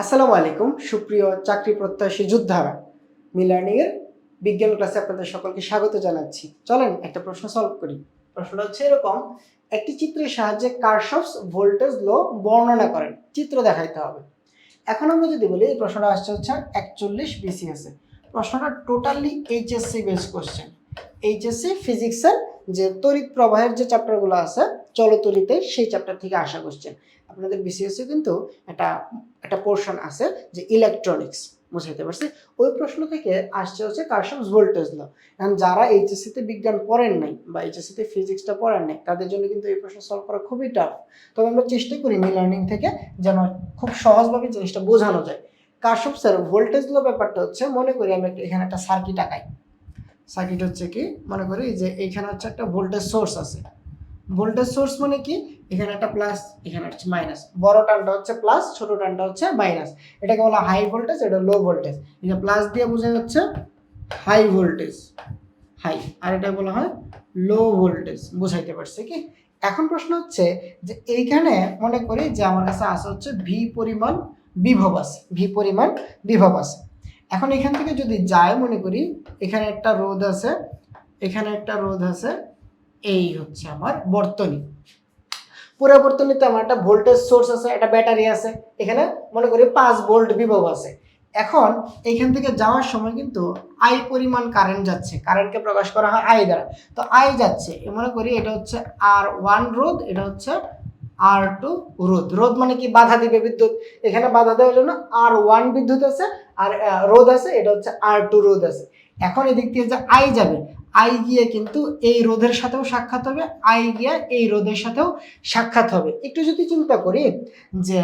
আসসালামু আলাইকুম, সুপ্রিয় চাকরি প্রত্যাশী যোদ্ধারা। মিলার্নিং এর বিজ্ঞান ক্লাসে আপনাদের সকলকে স্বাগত জানাচ্ছি। চলেন একটা প্রশ্ন সলভ করি। প্রশ্নটা হচ্ছে এরকম, একটি চিত্রের সাহায্যে কারশফস ভোল্টেজ লো বর্ণনা করেন। চিত্র দেখাইতে হবে। এখন আমরা যদি বলি, এই প্রশ্নটা আসছে হচ্ছে একচল্লিশ বিসিএস প্রশ্নটা totally HSC base question HSC ফিজিক্সের যে তড়িৎ প্রবাহের যে চ্যাপ্টারগুলো আছে চলতরিতে সেই চ্যাপ্টার থেকে আসা কোশ্চেন আপনাদের বিসিএসসি কিন্তু একটা একটা পোর্শন আছে যে ইলেকট্রনিক্স বুঝাইতে পারছি? ওই প্রশ্ন থেকে আসছে হচ্ছে কারশমস ভোল্টেজ ল এখন যারা এইচএসসিতে বিজ্ঞান পড়েন নাই বা এইচএসসিতে ফিজিক্সটা পড়েন নাই, তাদের জন্য কিন্তু এই প্রশ্ন সলভ করা খুবই টাফ তবে আমরা চেষ্টা করি লার্নিং থেকে যেন খুব সহজভাবে জিনিসটা বোঝানো যায়। কারশমসের ভোল্টেজ ল ব্যাপারটা হচ্ছে, মনে করি আমি এখানে একটা সার্কিট আঁকাই। সার্কিট হচ্ছে কি, মনে করি যে এইখানে হচ্ছে একটা ভোল্টেজ সোর্স আছে। ভোল্টেজ সোর্স মানে কি? এখানে একটা প্লাস এখানে হচ্ছে মাইনাস বড় টানটা হচ্ছে প্লাস ছোট টানটা হচ্ছে মাইনাস এটাকে বলা হাই ভোল্টেজ এটা লো ভোল্টেজ এটা প্লাস দিয়ে বোঝা যাচ্ছে হাই ভোল্টেজ হাই আর এটা বলা হয় লো ভোল্টেজ বুঝাইতে পারছে কি? এখন প্রশ্ন হচ্ছে যে এইখানে মনে করি যে আমার কাছে আছে হচ্ছে ভি পরিমাণ বিভব আছে। ভি পরিমাণ বিভব আছে। এখন এখান থেকে যদি যায় মনে করি, এখানে একটা রোধ আছে, এখানে একটা রোধ আছে, এই হচ্ছে আমার বর্তনী। পুরো বর্তনীতে আমার একটা ভোল্টেজ সোর্স আছে, একটা ব্যাটারি আছে, এখানে মনে করি পাঁচ ভোল্ট বিভব আছে। এখন এইখান থেকে যাওয়ার সময় কিন্তু আই পরিমাণ কারেন্ট যাচ্ছে কারেন্টকে প্রকাশ করা হয় আই দ্বারা। তো আই যাচ্ছে মনে করি এটা হচ্ছে আর ওয়ান রোধ, এটা হচ্ছে আর টু রোধ। রোধ মানে কি? বাধা দিবে বিদ্যুৎ। এখানে বাধা দেওয়ার জন্য আর ওয়ান বিদ্যুৎ আছে আর রোদ আছে, এটা হচ্ছে আর টু রোদ আছে। এখন এদিক দিয়ে যে আই যাবে আই গিয়ে কিন্তু এই রোধের সাথেও সাক্ষাৎ হবে আই গিয়ে এই রোদের সাথেও সাক্ষাৎ হবে। একটু যদি চিন্তা করি যে,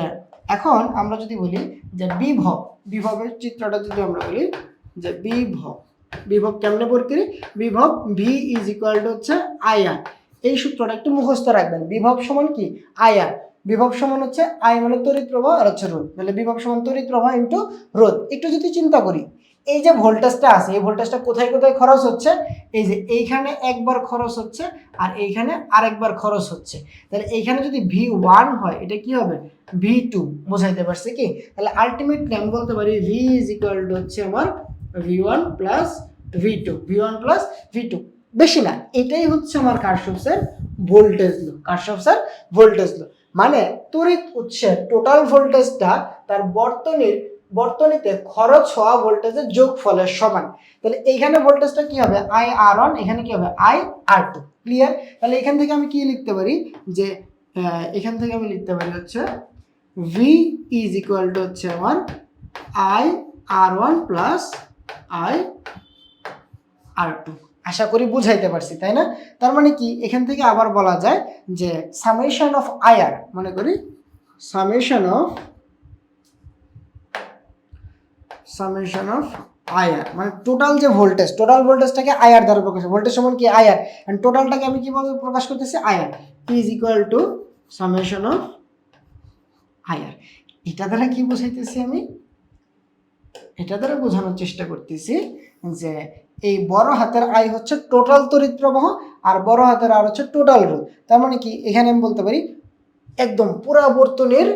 এখন আমরা যদি বলি যে বিভব, বিভবের চিত্রটা যদি আমরা বলি যে বিভব বিভব কেমনে পড় করি? বিভব ভি ইজ ইকুয়াল টু হচ্ছে আইআর এই সূত্রটা একটু মুখস্থ রাখবেন। বিভব সমান কি? আইআর বিভব সমান হচ্ছে আই মানে তড়িৎ প্রবাহ আর হচ্ছে রোধ। তাহলে বিভব সমান তড়িৎ প্রবাহ ইন্টু রোধ। একটু যদি চিন্তা করি, এই যে ভোল্টেজটা আছে, এই ভোল্টেজটা কোথায় কোথায় খরচ হচ্ছে? এই যে এইখানে একবার খরচ হচ্ছে আর এইখানে আরেকবার খরচ হচ্ছে। তাহলে এইখানে যদি ভি ওয়ান হয়, এটা কি হবে? ভি টু বোঝাইতে পারছে কি? তাহলে আলটিমেটলি আমি বলতে পারি ভি ইজ ইকুয়াল টু হচ্ছে আমার V one plus V two V one plus V two বেশি না, এটাই হচ্ছে আমার কারশপসের ভোল্টেজ লো কারশপসের ভোল্টেজ লো মানে তড়িৎ উৎসের টোটাল ভোল্টেজটা তার বর্তনীর, বর্তনীতে খরচ হওয়া ভোল্টেজের যোগফলের সমান। তাহলে এইখানে ভোল্টেজটা কি হবে? আই আর ওয়ান এখানে কি হবে? আই আর টু ক্লিয়ার তাহলে এখান থেকে আমি কি লিখতে পারি? যে এখান থেকে আমি লিখতে পারি হচ্ছে ভি ইজ ইকুয়াল টু হচ্ছে আমার I R one plus I R two আশা করি বুঝাইতে পারছি, তাই না? তার মানে কি? এখান থেকে আবার বলা যায় যে সামেশন অফ আয়ার, মনে করি summation of summation of I R মানে টোটাল যে ভোল্টেজ টোটাল ভোল্টেজটাকে আয়ার দ্বারা প্রকাশ ভোল্টেজ সমান কি? আয়ার। অ্যান্ড টোটালটাকে আমি কীভাবে প্রকাশ করতেছি? I R. Is equal to summation of I R. এটা দ্বারা কি বোঝাইতেছি আমি? এটা দ্বারা বোঝানোর চেষ্টা করতেছি যে এই বড় হাতের আই হচ্ছে টোটাল তড়িৎ প্রবাহ আর বড় হাতের আর হচ্ছে টোটাল রোধ। তার মানে কি? এখানে আমি বলতে পারি একদম পুরাবর্তনের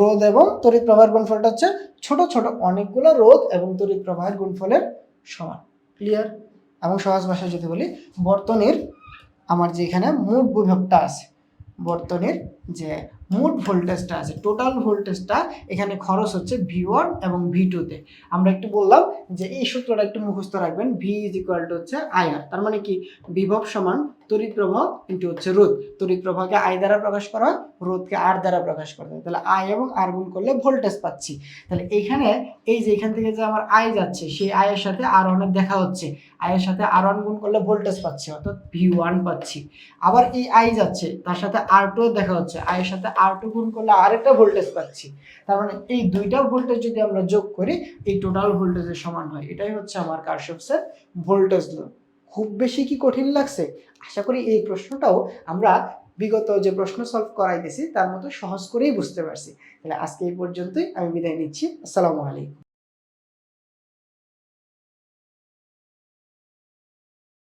রোধ এবং তড়িৎ প্রবাহের গুণফলটা হচ্ছে ছোট ছোট অনেকগুলো রোধ এবং তড়িৎ প্রবাহের গুণফলের সমান। ক্লিয়ার এবং সহজ ভাষায় যদি বলি, বর্তনের আমার যে এখানে মোট বিভবটা আছে, বর্তনের যে মোট ভোল্টেজটা আছে টোটাল ভোল্টেজটা এখানে খরচ হচ্ছে ভি ওয়ান এবং ভি টুতে আমরা একটু বললাম যে এই সূত্রটা একটু মুখস্থ রাখবেন ভি ইজ ইকুয়াল টু হচ্ছে আইআর তার মানে কি? বিভব সমান তড়িৎ প্রবাহ ইন্টু হচ্ছে রোধ। তড়িৎ প্রবাহকে আই দ্বারা প্রকাশ করা হয়, রোধকে আর দ্বারা প্রকাশ করা হয়। তাহলে আই এবং আর গুণ করলে ভোল্টেজ পাচ্ছি। তাহলে এখানে এই যে এখান থেকে যে আমার আই যাচ্ছে, সেই আয়ের সাথে আর অনেক দেখা হচ্ছে। আয়ের সাথে আর ওয়ান গুণ করলে ভোল্টেজ পাচ্ছি, অর্থাৎ ভি ওয়ান পাচ্ছি। আবার এই আই যাচ্ছে, তার সাথে আর টু দেখা হচ্ছে আয়ের সাথে আর টু গুণ করলে আরেকটা ভোল্টেজ পাচ্ছি। তার মানে এই দুইটা ভোল্টেজ যদি আমরা যোগ করি, এই টোটাল ভোল্টেজের সমান হয়। এটাই হচ্ছে আমার কারশপসের ভোল্টেজ লো খুব বেশি কি কঠিন লাগছে? আশা করি এই প্রশ্নটাও আমরা বিগত যে প্রশ্ন সলভ করাইতেছি, তার মতো সহজ করেই বুঝতে পারছি। তাহলে আজকে এই পর্যন্তই, আমি বিদায় নিচ্ছি। আসসালামু আলাইকুম।